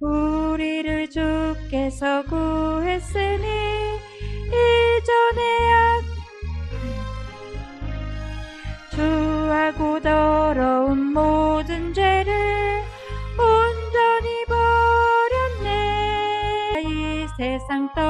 우리를 주께서 구했으니 이전에 악 주하고 더러운 모든 죄를 온전히 버렸네. 이 세상 떠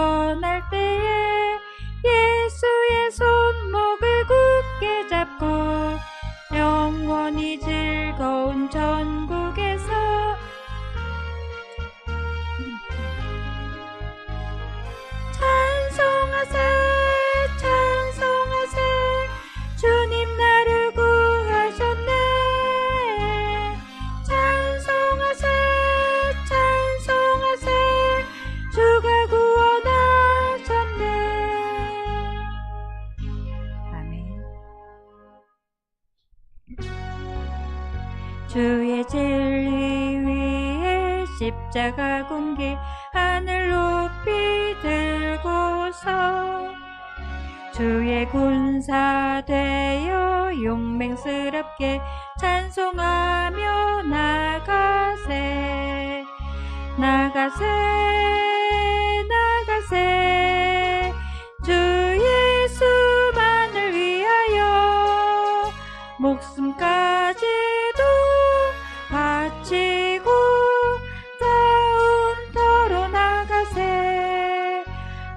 주의 진리 위에 십자가 공기 하늘 높이 들고서 주의 군사 되어 용맹스럽게 찬송하며 나가세. 나가세 나가세. 주 예수만을 위하여 목숨까지도 바치고 싸움터로 나가세.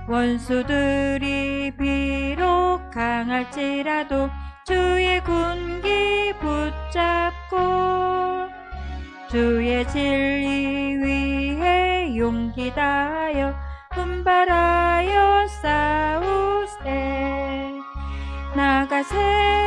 원수들이 비록 강할지라도 주의 군기 붙잡고 주의 진리 위해 용기 다하여 분발하여 싸우세. 나가세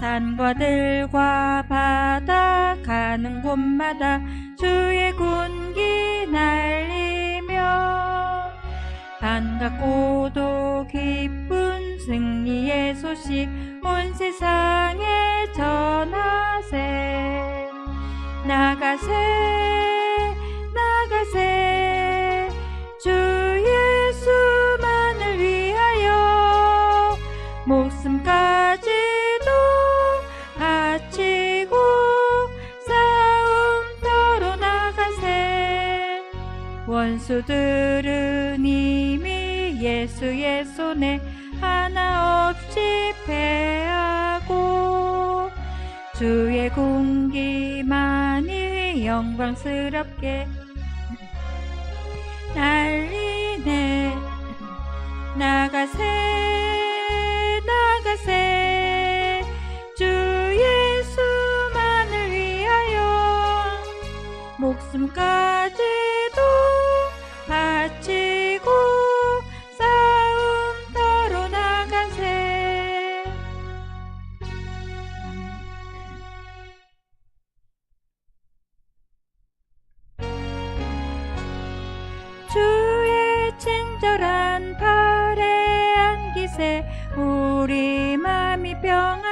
산과 들과 바다 가는 곳마다 주의 군기 날리며 반갑고도 기쁜 승리의 소식 온 세상에 원수들은 이미 예수의 손에 하나 없이 패하고 주의 공기만이 영광스럽게 날리네 친절한 팔에 안기세 우리 맘이 평안